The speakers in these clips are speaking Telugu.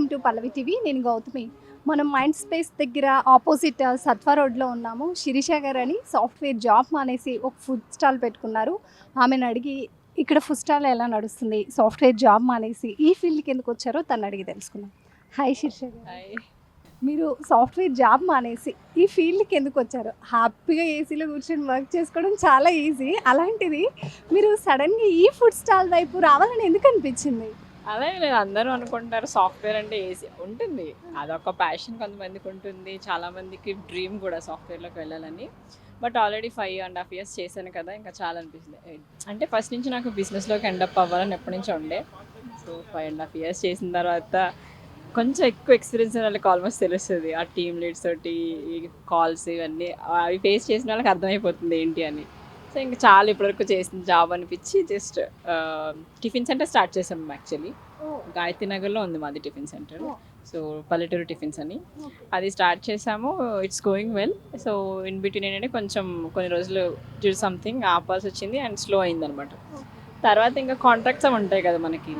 పల్లవి టీవీ. నేను గౌతమి. మనం మైండ్ స్పేస్ దగ్గర ఆపోజిట్ సత్వా రోడ్లో ఉన్నాము. శిరీష గారు అని సాఫ్ట్వేర్ జాబ్ మానేసి ఒక ఫుడ్ స్టాల్ పెట్టుకున్నారు. ఆమెను అడిగి ఇక్కడ ఫుడ్ స్టాల్ ఎలా నడుస్తుంది? సాఫ్ట్వేర్ జాబ్ మానేసి ఈ ఫీల్డ్కి ఎందుకు వచ్చారో తను అడిగి తెలుసుకుందాం. హాయ్ శిరీష గారు. మీరు సాఫ్ట్వేర్ జాబ్ మానేసి ఈ ఫీల్డ్కి ఎందుకు వచ్చారు? హ్యాపీగా ఏసీలో కూర్చొని వర్క్ చేసుకోవడం చాలా ఈజీ. అలాంటిది మీరు సడన్గా ఈ ఫుడ్ స్టాల్ వైపు రావాలని ఎందుకు అనిపించింది? అదే లేదు అందరూ అనుకుంటారు సాఫ్ట్వేర్ అంటే ఏసీ. ఉంటుంది. అదొక ప్యాషన్ కొంతమందికి ఉంటుంది. చాలామందికి డ్రీమ్ కూడా సాఫ్ట్వేర్లోకి వెళ్ళాలని. But already five and half years చేశాను కదా ఇంకా చాలా అనిపిస్తుంది. అంటే ఫస్ట్ నుంచి నాకు బిజినెస్లోకి ఎండప్ అవ్వాలని ఎప్పటి నుంచో ఉండే. So five and half years చేసిన తర్వాత కొంచెం ఎక్కువ ఎక్స్పీరియన్స్ వాళ్ళకి ఆల్మోస్ట్ తెలుస్తుంది. ఆ టీమ్ లీడ్స్ తోటి కాల్స్ ఇవన్నీ అవి ఫేస్ చేసిన వాళ్ళకి అర్థమైపోతుంది ఏంటి అని. సో ఇంకా చాలా ఇప్పటివరకు చేసిన జాబ్ అనిపించి జస్ట్ టిఫిన్ సెంటర్ స్టార్ట్ చేసాం యాక్చువల్లీ గాయత్రి నగర్లో ఉంది మాది టిఫిన్ సెంటర్. సో పల్లెటూరు టిఫిన్స్ అని. అది స్టార్ట్ చేసాము. It's going well so in between ఏంటంటే కొంచెం కొన్ని రోజులు డ్యూ సంథింగ్ ఆపాల్సి వచ్చింది అండ్ స్లో అయింది అనమాట తర్వాత ఇంకా కాంట్రాక్ట్స్ అవి ఉంటాయి కదా మనకి.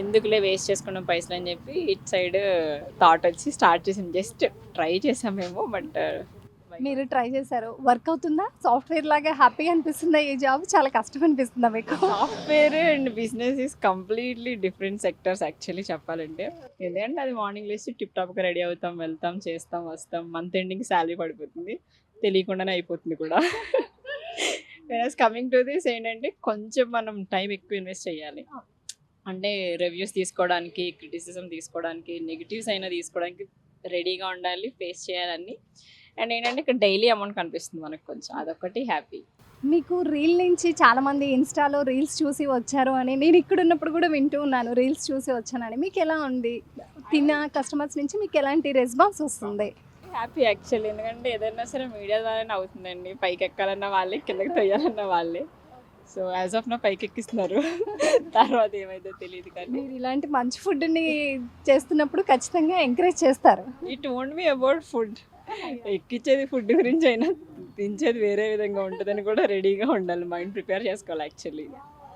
ఎందుకులే వేస్ట్ చేసుకున్నాం పైసలు అని చెప్పి ఇట్ సైడ్ థాట్ వచ్చి స్టార్ట్ చేసాం. జస్ట్ ట్రై చేసాం మేము బట్ మీరు ట్రై చేశారు. వర్క్ అవుతుందా? సాఫ్ట్వేర్ లాగా హ్యాపీగా అనిపిస్తుందా ఈ జాబ్ చాలా కష్టం అనిపిస్తుందా మీకు? Software and business is completely different sectors actually చెప్పాలంటే. ఎందుకంటే అది మార్నింగ్ లేచి టిప్ టాప్గా రెడీ అవుతాం వెళ్తాం చేస్తాం వస్తాం. మంత్ ఎండింగ్ శాలరీ పడిపోతుంది. తెలియకుండానే అయిపోతుంది కూడా. వెరస్ కమింగ్ టు దిస్ ఏంటంటే కొంచెం మనం టైం ఎక్కువ ఇన్వెస్ట్ చేయాలి. అంటే రివ్యూస్ తీసుకోవడానికి క్రిటిసిజం తీసుకోవడానికి నెగిటివ్స్ అయినా తీసుకోవడానికి రెడీగా ఉండాలి ఫేస్ చేయాలని అండ్ ఏంటంటే ఇక్కడ డైలీ అమౌంట్ కనిపిస్తుంది మనకు కొంచెం. అదొకటి హ్యాపీ. మీకు రీల్ నుంచి చాలా మంది ఇన్స్టాలో రీల్స్ చూసి వచ్చారు అని నేను ఇక్కడ ఉన్నప్పుడు కూడా వింటూ ఉన్నాను. రీల్స్ చూసి వచ్చానని. మీకు ఎలా ఉంది? తిన్న కస్టమర్స్ నుంచి మీకు ఎలాంటి రెస్పాన్స్ వస్తుంది? హ్యాపీ యాక్చువల్లీ ఎందుకంటే ఏదైనా సరే మీడియా ద్వారానే అవుతుందండి. పైకి ఎక్కాలన్న వాళ్ళే కిందకి తొయ్యాలన్న వాళ్ళే. సో యాజ్ ఆఫ్ నా పైకి ఎక్కిస్తున్నారు. తర్వాత ఏమైతే తెలియదు కానీ. మీరు ఇలాంటి మంచి ఫుడ్ని చేస్తున్నప్పుడు ఖచ్చితంగా ఎంకరేజ్ చేస్తారు. It won't me about food ఎక్కించేది food గురించి అయినా దించేది వేరే విధంగా ఉంటుందని కూడా రెడీగా ఉండాలి మైండ్ ప్రిపేర్ చేసుకోవాలి యాక్చువల్లీ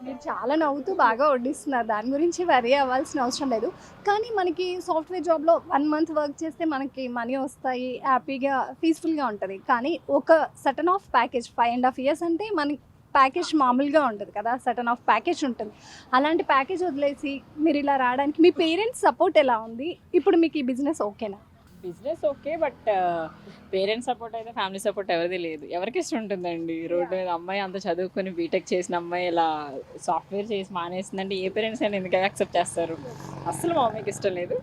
మీరు చాలా నవ్వుతూ బాగా వడ్డిస్తున్నారు. దాని గురించి వరీ అవ్వాల్సిన అవసరం లేదు. కానీ మనకి సాఫ్ట్వేర్ జాబ్లో వన్ మంత్ వర్క్ చేస్తే మనకి మనీ వస్తాయి హ్యాపీగా పీస్ఫుల్గా ఉంటుంది. కానీ ఒక certain of package five and half years అంటే మనకి ప్యాకేజ్ మామూలుగా ఉంటుంది కదా. సటన్ ఆఫ్ ప్యాకేజ్ ఉంటుంది. అలాంటి ప్యాకేజ్ వదిలేసి మీరు ఇలా రావడానికి మీ పేరెంట్స్ సపోర్ట్ ఎలా ఉంది? ఇప్పుడు మీకు ఈ బిజినెస్ ఓకేనా business okay but parents support అయితే ఫ్యామిలీ సపోర్ట్ ఎవరిది లేదు. ఎవరికి ఇష్టం ఉంటుందండి? రోడ్డు మీద అమ్మాయి అంత చదువుకొని బీటెక్ చేసిన అమ్మాయి ఇలా సాఫ్ట్వేర్ చేసి మానేసిందంటే ఏ పేరెంట్స్ అయినా ఎందుకు యాక్సెప్ట్ చేస్తారు? అస్సలు మా మమ్మీకి ఇష్టం లేదు.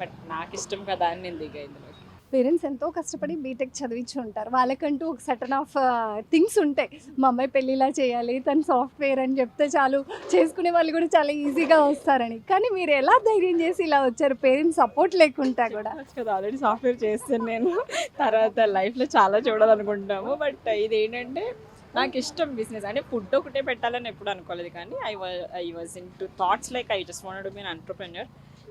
బట్ నాకు ఇష్టం కదా అని నేను దిగా ఇందులోకి. పేరెంట్స్ ఎంతో కష్టపడి బీటెక్ చదివించి ఉంటారు. వాళ్ళకంటూ ఒక సటన్ ఆఫ్ థింగ్స్ ఉంటాయి. మా అమ్మాయి పెళ్ళిలా చేయాలి తను సాఫ్ట్వేర్ అని చెప్తే చాలు చేసుకునే వాళ్ళు కూడా చాలా ఈజీగా వస్తారని. కానీ మీరు ఎలా ధైర్యం చేసి ఇలా వచ్చారు? పేరెంట్స్ సపోర్ట్ లేకుండా కూడా. కదా ఆల్రెడీ సాఫ్ట్వేర్ చేస్తాను నేను. తర్వాత లైఫ్లో చాలా చూడాలనుకుంటాము బట్ ఇదేంటంటే నాకు ఇష్టం బిజినెస్ అంటే ఫుడ్ ఒకటే పెట్టాలని ఎప్పుడు అనుకోలేదు కానీ I I was in two thoughts like I just want be entrepreneur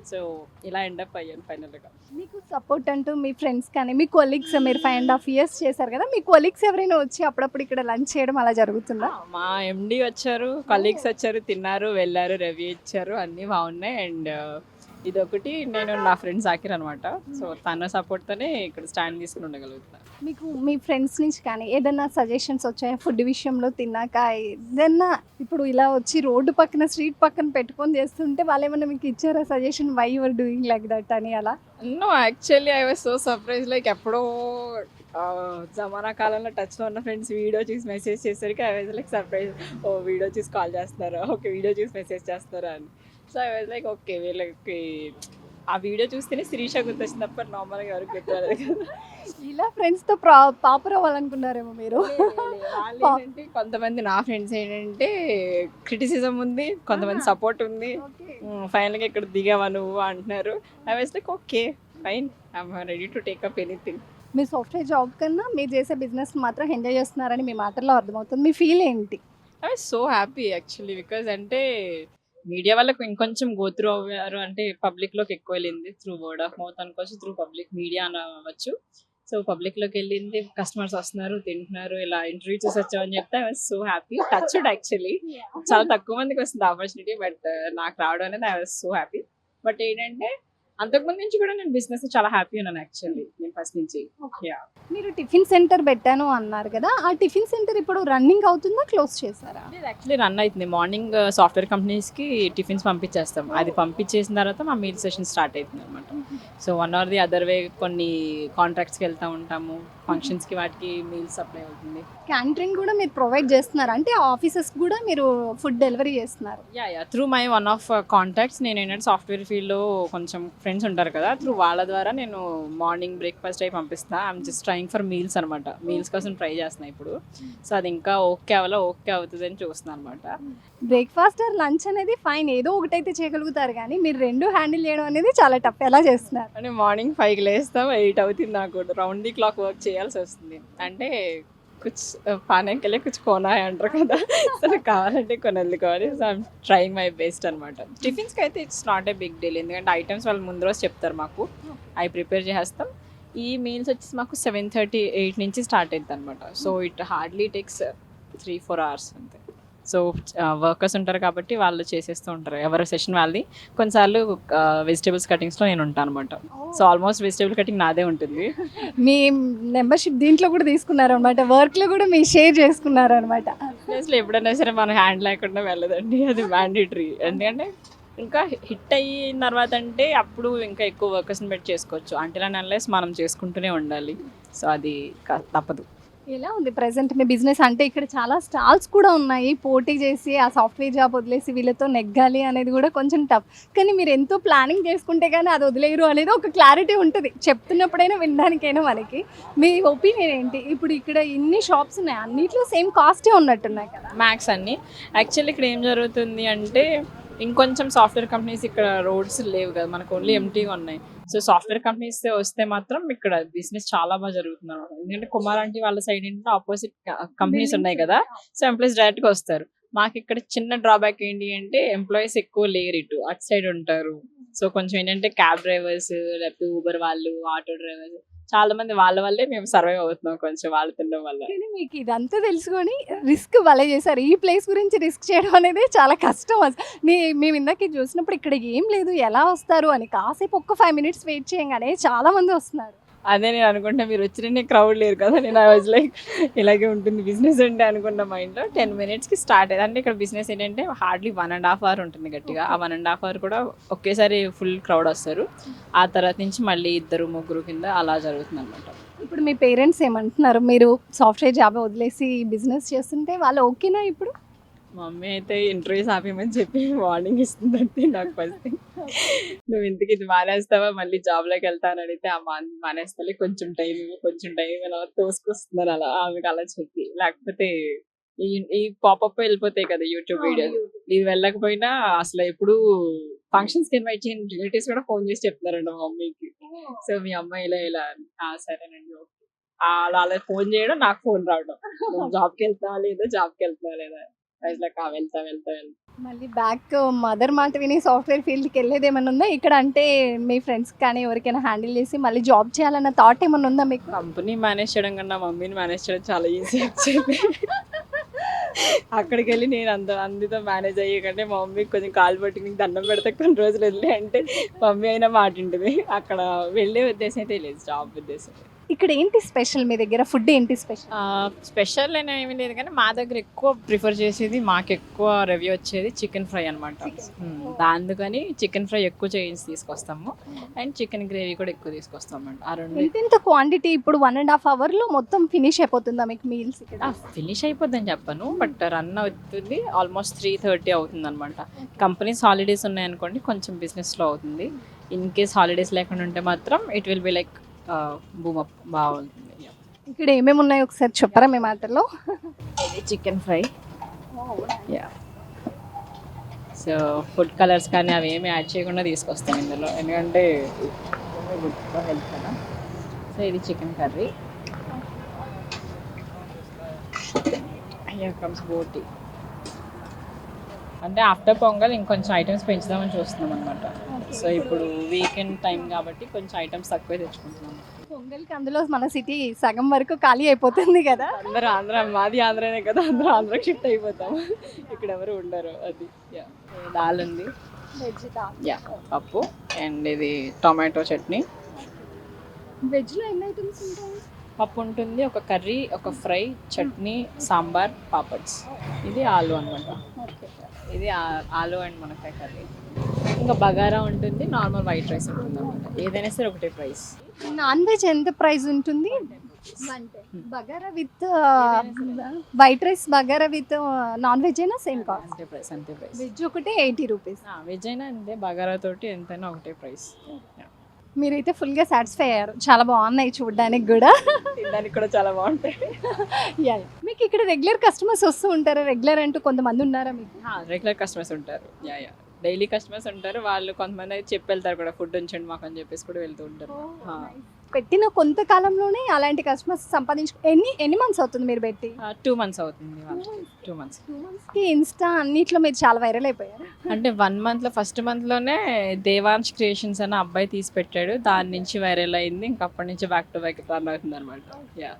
so ఇలా ఎండప్ అయ్యాను ఫైనల్గా మీకు సపోర్ట్ అంటూ మీ ఫ్రెండ్స్ కానీ మీ కొలీగ్స్ మీరు ఫైవ్ అండ్ హాఫ్ ఇయర్స్ చేశారు కదా మీ కొలీగ్స్ ఎవరైనా వచ్చి అప్పుడప్పుడు ఇక్కడ లంచ్ చేయడం అలా జరుగుతుందా? మా ఎండి వచ్చారు కలీగ్స్ వచ్చారు తిన్నారు వెళ్ళారు రివ్యూ ఇచ్చారు అన్నీ బాగున్నాయి. అండ్ ఇదొకటి నేను నా ఫ్రెండ్ జాకిర్ అనమాట. సో తన సపోర్ట్తోనే ఇక్కడ స్టాండ్ తీసుకుని ఉండగలుగుతాను మీకు మీ ఫ్రెండ్స్ నుంచి కానీ ఏదైనా సజెషన్స్ వచ్చాయా? ఫుడ్ విషయంలో తిన్నాక ఏదన్నా ఇప్పుడు ఇలా వచ్చి రోడ్డు పక్కన స్ట్రీట్ పక్కన పెట్టుకొని చేస్తుంటే వాళ్ళు ఏమన్నా మీకు ఇచ్చారా suggestion why your doing like that అని అలా? No actually I was so surprise like ఎప్పుడో జమానా కాలంలో టచ్లో ఉన్న ఫ్రెండ్స్ వీడియో చూసి మెసేజ్ చేసరికి I was like surprise oh video చూసి కాల్ చేస్తారా ఓకే వీడియో చూసి మెసేజ్ చేస్తారా అని. So I was like okay వీళ్ళకి ఆ వీడియో చూస్తేనే శిరీష గుర్తొచ్చింది తప్ప నార్మల్గా ఎవరికి గుర్తురాలేదు కదా. ఇలా ఫ్రెండ్స్తో ప్రా పాపర్ అవ్వాలనుకున్నారేమో మీరు? వాళ్ళు ఏంటంటే కొంతమంది నా ఫ్రెండ్స్ ఏంటంటే క్రిటిసిజం ఉంది కొంతమంది సపోర్ట్ ఉంది. ఫైనల్గా ఇక్కడ దిగావా నువ్వు అంటున్నారు. I was like okay fine I'm ready to take up anything me software job కన్నా మీరు చేసే బిజినెస్ మాత్రం ఎంజాయ్ చేస్తున్నారని మీ మాటల్లో అర్థమవుతుంది. మీ ఫీల్ ఏంటి? I was so happy actually because అంటే మీడియా వాళ్ళకు ఇంకొంచెం గోత్రూ అవ్వారు అంటే పబ్లిక్లోకి ఎక్కువ వెళ్ళింది త్రూ వర్డ్ ఆఫ్ మౌత్ అనుకోవచ్చు త్రూ పబ్లిక్ మీడియా అనవచ్చు సో పబ్లిక్లోకి వెళ్ళింది కస్టమర్స్ వస్తున్నారు తింటున్నారు ఇలా ఇంటర్వ్యూ చూసి వచ్చామని చెప్తే I was so happy touched actually చాలా తక్కువ మందికి వస్తుంది ఆపర్చునిటీ బట్ నాకు రావడం అనేది I was so happy but ఏంటంటే అంతకుముందు నుంచి కూడా నేను బిజినెస్ చాలా హ్యాపీ ఉన్నాను యాక్చువల్లీ నేను ఫస్ట్ నుంచి. మీరు టిఫిన్ సెంటర్ పెట్టాను అన్నారు కదా ఆ టిఫిన్ సెంటర్ ఇప్పుడు రన్నింగ్ అవుతుందా క్లోజ్ చేశారా? ఇది యాక్చువల్లీ రన్ అవుతుంది. మార్నింగ్ సాఫ్ట్వేర్ కంపెనీస్కి టిఫిన్స్ పంపించేస్తాం. అది పంపించేసిన తర్వాత మా మీల్ సెషన్ స్టార్ట్ అవుతుంది అనమాట so one or the other way కొన్ని కాంట్రాక్ట్స్కి వెళ్తూ ఉంటాము. ఫంక్షన్స్కి వాటికి మీల్ సప్లై అవుతుంది. క్యాంటరింగ్ కూడా మీరు ప్రొవైడ్ చేస్తున్నారు. అంటే ఆఫీసెస్ కూడా మీరు ఫుడ్ డెలివరీ చేస్తున్నారు. Yeah yeah through my one of contacts నేను ఏంటంటే సాఫ్ట్వేర్ ఫీల్డ్లో కొంచెం ఫ్రెండ్స్ ఉంటారు కదా త్రూ వాళ్ళ ద్వారా నేను మార్నింగ్ బ్రేక్ఫాస్ట్ అయి పంపిస్తా. I'm just trying for meals అనమాట మీల్స్ కోసం ట్రై చేస్తున్నా ఇప్పుడు. సో అది ఇంకా ఓకే అవ్వాలో ఓకే అవుతుంది అని చూస్తున్నాను అనమాట బ్రేక్ఫాస్ట్ ఆర్ లంచ్ అనేది ఫైన్ ఏదో ఒకటైతే చేయగలుగుతారు కానీ మీరు రెండు హ్యాండిల్ చేయడం అనేది చాలా టఫ్ ఎలా చేస్తున్నారు? అంటే మార్నింగ్ ఫైవ్కి లేస్తాం ఎయిట్ అవుతుంది నాకు. రౌండ్ ది క్లాక్ వర్క్ చేయాల్సి వస్తుంది. అంటే కుచ్ పానెంకెళ్ళి కుచ్ కోనా అంటారు కదా. సరే కావాలంటే కొన్ని వదులుకోవాలి so I'm trying my best అనమాట టిఫిన్స్కి అయితే it's not a big deal. ఎందుకంటే ఐటమ్స్ వాళ్ళు ముందు రోజు చెప్తారు మాకు. అవి ప్రిపేర్ చేసేస్తాం. ఈ మీల్స్ వచ్చేసి మాకు సెవెన్ థర్టీ ఎయిట్ నుంచి స్టార్ట్ అవుతుంది అనమాట so it hardly takes three four hours అంతే. సో వర్కర్స్ ఉంటారు కాబట్టి వాళ్ళు చేసేస్తూ ఉంటారు. ఎవరి సెషన్ వాళ్ళది. కొన్నిసార్లు వెజిటేబుల్స్ కటింగ్స్లో నేను ఉంటాను అనమాట సో ఆల్మోస్ట్ వెజిటేబుల్ కటింగ్ నాదే ఉంటుంది. మీ మెంబర్షిప్ దీంట్లో కూడా తీసుకున్నారు అనమాట వర్క్లో కూడా మీ షేర్ చేసుకున్నారు అనమాట బిజినెస్లో ఎప్పుడైనా సరే మన హ్యాండ్ లేకుండా వెళ్ళదండి. అది మ్యాండేటరీ. ఎందుకంటే ఇంకా హిట్ అయిన తర్వాత అంటే అప్పుడు ఇంకా ఎక్కువ వర్కర్స్ని పెట్టి చేసుకోవచ్చు. అంటే అన్లెస్ మనం చేసుకుంటూనే ఉండాలి. సో అది తప్పదు. ఎలా ఉంది ప్రెసెంట్ మీ బిజినెస్ అంటే ఇక్కడ చాలా స్టాల్స్ కూడా ఉన్నాయి. పోటీ చేసి ఆ సాఫ్ట్వేర్ జాబ్ వదిలేసి వీళ్ళతో నెగ్గాలి అనేది కూడా కొంచెం టఫ్ కానీ మీరు ఎంతో ప్లానింగ్ చేసుకుంటే కానీ అది వదిలేరు అనేది ఒక క్లారిటీ ఉంటుంది. చెప్తున్నప్పుడైనా వినడానికైనా మనకి. మీ ఒపీనియన్ ఏంటి? ఇప్పుడు ఇక్కడ ఇన్ని షాప్స్ ఉన్నాయి. అన్నిట్లో సేమ్ కాస్టే ఉన్నట్టున్నాయి కదా. మ్యాక్స్ అన్ని. యాక్చువల్లీ ఇక్కడ ఏం జరుగుతుంది అంటే ఇంకొంచెం సాఫ్ట్వేర్ కంపెనీస్ ఇక్కడ రోడ్స్ లేవు కదా మనకు ఓన్లీ ఎంటీగా ఉన్నాయి. సో సాఫ్ట్వేర్ కంపెనీస్ వస్తే మాత్రం ఇక్కడ బిజినెస్ చాలా బాగా జరుగుతుంది అనమాట ఎందుకంటే కుమార్ ఆంటీ వాళ్ళ సైడ్ ఏంటంటే ఆపోజిట్ కంపెనీస్ ఉన్నాయి కదా సో ఎంప్లాయీస్ డైరెక్ట్గా వస్తారు. మాకు ఇక్కడ చిన్న డ్రాబ్యాక్ ఏంటి అంటే ఎంప్లాయీస్ ఎక్కువ లేరు ఇటు అటు సైడ్ ఉంటారు. సో కొంచెం ఏంటంటే క్యాబ్ డ్రైవర్స్ లేకపోతే ఊబర్ వాళ్ళు ఆటో డ్రైవర్స్ చాలా మంది వాళ్ళ వల్లే మేము సర్వైవ్ అవుతున్నాం కొంచెం వాళ్ళు తినడం వల్ల. కానీ మీకు ఇదంతా తెలుసుకొని రిస్క్ భలే చేశారు. ఈ ప్లేస్ గురించి రిస్క్ చేయడం అనేది చాలా కష్టం అసలు నీ మేము ఇందాక చూసినప్పుడు ఇక్కడ ఏం లేదు ఎలా వస్తారు అని కాసేపు ఒక్క ఫైవ్ మినిట్స్ వెయిట్ చేయగానే చాలా మంది వస్తున్నారు. అదే నేను అనుకుంటా మీరు వచ్చిన క్రౌడ్ లేరు కదా. నేను ఐ వాజ్ లైక్ ఇలాగే ఉంటుంది బిజినెస్ అంటే అనుకున్న మైండ్లో టెన్ మినిట్స్కి స్టార్ట్ అయ్యేది అంటే ఇక్కడ బిజినెస్ ఏంటంటే hardly one and half hour ఉంటుంది గట్టిగా. ఆ వన్ అండ్ హాఫ్ అవర్ కూడా ఒకేసారి ఫుల్ క్రౌడ్ వస్తారు. ఆ తర్వాత నుంచి మళ్ళీ ఇద్దరు ముగ్గురు కింద అలా జరుగుతుంది అనమాట ఇప్పుడు మీ పేరెంట్స్ ఏమంటున్నారు? మీరు సాఫ్ట్వేర్ జాబ్ వదిలేసి బిజినెస్ చేస్తుంటే వాళ్ళు ఓకేనా ఇప్పుడు? మమ్మీ అయితే ఇంటర్వ్యూస్ ఆపేయమని చెప్పి వార్నింగ్ ఇస్తుందంటే నాకు ఫస్ట్ నువ్వు ఇంతకి ఇది మానేస్తావా? మళ్ళీ జాబ్లోకి వెళ్తాను అడిగితే ఆ మా మానేస్తాలే కొంచెం టైం కొంచెం టైం అలా తోసుకొస్తున్నారు అలా ఆమెకు అలా చెప్పి. లేకపోతే ఈ ఈ పాపప్ వెళ్ళిపోతాయి కదా యూట్యూబ్ వీడియోస్ ఇది వెళ్ళకపోయినా అసలు ఎప్పుడు ఫంక్షన్స్కి ఇన్వైట్ చేయని రిలేటివ్స్ కూడా ఫోన్ చేసి చెప్తున్నారండి మా మమ్మీకి సో మీ అమ్మాయి ఇలా ఇలా అని. "ఆ, సరేనండి ఓకే. అలా అలా ఫోన్ చేయడం నాకు ఫోన్ రావడం. జాబ్కి వెళ్తావా లేదా? జాబ్కి వెళ్తావా లేదా? లైక్ వెళ్తా వెళ్తా వెళ్తా. మళ్ళీ బ్యాక్ మదర్ మాట విని సాఫ్ట్వేర్ ఫీల్డ్కి వెళ్ళేది ఏమైనా ఉందా? ఇక్కడ అంటే మీ ఫ్రెండ్స్ కానీ ఎవరికైనా హ్యాండిల్ చేసి మళ్ళీ జాబ్ చేయాలన్న థాట్ ఏమైనా ఉందా మీకు? కంపెనీ మేనేజ్ చేయడం కన్నా మమ్మీని మేనేజ్ చేయడం చాలా ఈజీ అక్కడికి వెళ్ళి నేను అంత అందితో మేనేజ్ అయ్యే కంటే మా మమ్మీకి కొంచెం కాలు పట్టి నీకు దండం పెడితే కొన్ని రోజులు వెళ్ళి అంటే మమ్మీ అయినా మాట ఉంటుంది అక్కడ వెళ్ళే ఉద్దేశం అయితే లేదు జాబ్ ఉద్దేశం. ఇక్కడ ఏంటి స్పెషల్ మీ దగ్గర? ఫుడ్ ఏంటి స్పెషల్? స్పెషల్ అయినా ఏమీ లేదు కానీ మా దగ్గర ఎక్కువ ప్రిఫర్ చేసేది మాకు ఎక్కువ రివ్యూ వచ్చేది చికెన్ ఫ్రై అనమాట అందుకని చికెన్ ఫ్రై ఎక్కువ చేయించి తీసుకొస్తాము. అండ్ చికెన్ గ్రేవీ కూడా ఎక్కువ తీసుకొస్తాం అండి ఆ రెండు ఎంత ఎంత క్వాంటిటీ ఇప్పుడు వన్ అండ్ హాఫ్ అవర్లో మొత్తం ఫినిష్ అయిపోతుందా మీకు మీల్స్ ఇక్కడ? ఫినిష్ అయిపోద్దని చెప్పను బట్ రన్ అవుతుంది. ఆల్మోస్ట్ త్రీ థర్టీ అవుతుంది అనమాట కంపెనీస్ హాలిడేస్ ఉన్నాయనుకోండి కొంచెం బిజినెస్లో అవుతుంది. ఇన్ కేస్ హాలిడేస్ లేకుండా ఉంటే మాత్రం ఇట్ విల్ బి లైక్ బాగుంటుంది. ఇక్కడ ఏమేమి ఉన్నాయో ఒకసారి చెప్పరా మీ మాటల్లో? Chicken fry. Yeah. So food colours కానీ అవి ఏమి యాడ్ చేయకుండా తీసుకొస్తాం ఇందులో. ఎందుకంటే గుడ్ హెల్త్ కదా సో ఇది చికెన్ కర్రీ. హియర్ కమ్స్ బోటి అంటే ఆఫ్టర్ పొంగల్ ఇంకొంచెం ఐటమ్స్ పెంచుదామని చూస్తున్నాం అనమాట సో ఇప్పుడు వీకెండ్ టైం కాబట్టి కొంచెం ఐటమ్స్ తక్కువే తెచ్చుకుంటున్నాం. పొంగల్కి అందులో మన సిటీ సగం వరకు ఖాళీ అయిపోతుంది కదా? అందరూ ఆంధ్ర మాది ఆంధ్రనే కదా అందరూ ఆంధ్రాకి షిఫ్ట్ అయిపోతాం. ఇక్కడ ఎవరు ఉండరు అది. దాల్ ఉంది. యా పప్పు అండ్ ఇది టొమాటో చట్నీ. వెజ్లో ఎన్ని ఐటమ్స్ ఉంటాయి? పప్పు ఉంటుంది ఒక కర్రీ ఒక ఫ్రై చట్నీ సాంబార్ పాపడ్స్. ఇది ఆలు అనమాట ఓకే. ఇది ఆలు అండ్ మునక్కాయ కర్రీ. ఇంకా బగారా ఉంటుంది నార్మల్ వైట్ రైస్ ఉంటుంది అనమాట ఏదైనా సరే ఒకటే ప్రైస్ నాన్ వెజ్ ఎంత ప్రైస్ ఉంటుంది? Bagara with white rice bagara with non veg అయినా సేమ్ కాస్ట్ అంతే ప్రైస్ అంతే ప్రైస్ వెజ్ ఒకటి ఎయిటీ రూపీస్. వెజ్ అయినా అంతే బగారా తోటి ఎంతైనా ఒకటే ప్రైస్ మీరైతే ఫుల్గా సాటిస్ఫై అయ్యారు. చాలా బాగున్నాయి చూడడానికి కూడా. దానికి కూడా చాలా బాగుంటాయి. Yeah. మీకు ఇక్కడ రెగ్యులర్ కస్టమర్స్ వస్తూ ఉంటారా? రెగ్యులర్ అంటూ కొంతమంది ఉన్నారా మీకు? రెగ్యులర్ కస్టమర్స్ ఉంటారు. యా యా డైలీ కస్టమర్స్ ఉంటారు. వాళ్ళు కొంతమంది అయితే చెప్పి వెళ్తారు కూడా ఫుడ్ ఉంచండి మాకు అని చెప్పేసి కూడా వెళ్తూ ఉంటారు. ఆ. పెట్టిన కొంతకాలంలోనే అలాంటి కస్టమర్స్ సంపాదించు ఎన్ని ఎన్ని మంత్స్ అవుతుంది మీరు పెట్టి? టూ మంత్స్ అవుతుంది టూ మంత్స్ మంత్స్కి ఇన్స్టా అన్నిట్లో మీరు చాలా వైరల్ అయిపోయారు. అంటే వన్ మంత్లో ఫస్ట్ మంత్లోనే దేవాంశ్ క్రియేషన్స్ అనే అబ్బాయి తీసి పెట్టాడు. దాని నుంచి వైరల్ అయింది. ఇంకా అప్పటి నుంచి బ్యాక్ టు బ్యాక్ రన్ అవుతుంది అనమాట యా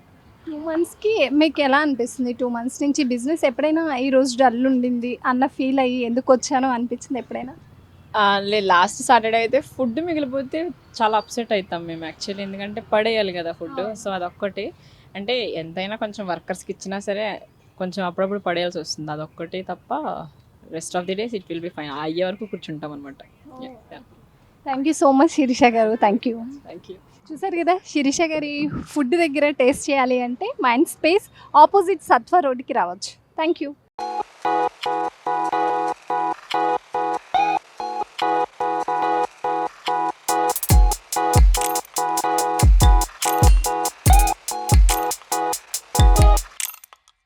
టూ మంత్స్కి మీకు ఎలా అనిపిస్తుంది? టూ మంత్స్ నుంచి బిజినెస్ ఎప్పుడైనా ఈ రోజు డల్ ఉండింది అన్న ఫీల్ అయ్యి ఎందుకు వచ్చానో అనిపించింది ఎప్పుడైనా? లే లాస్ట్ సాటర్డే అయితే ఫుడ్ మిగిలిపోతే చాలా అప్సెట్ అవుతాం మేము యాక్చువల్లీ ఎందుకంటే పడేయాలి కదా ఫుడ్ సో అదొక్కటి. అంటే ఎంతైనా కొంచెం వర్కర్స్కి ఇచ్చినా సరే కొంచెం అప్పుడప్పుడు పడేయాల్సి వస్తుంది. అదొక్కటి తప్ప rest of the days it will be fine అయ్యే వరకు కూర్చుంటాం అనమాట thank you so much Sirisha గారు. థ్యాంక్ యూ థ్యాంక్ యూ చూసారు కదా శిరీష గారి ఫుడ్ దగ్గర టేస్ట్ చేయాలి అంటే మైండ్ స్పేస్ ఆపోజిట్ సత్వ రోడ్కి రావచ్చు. Thank you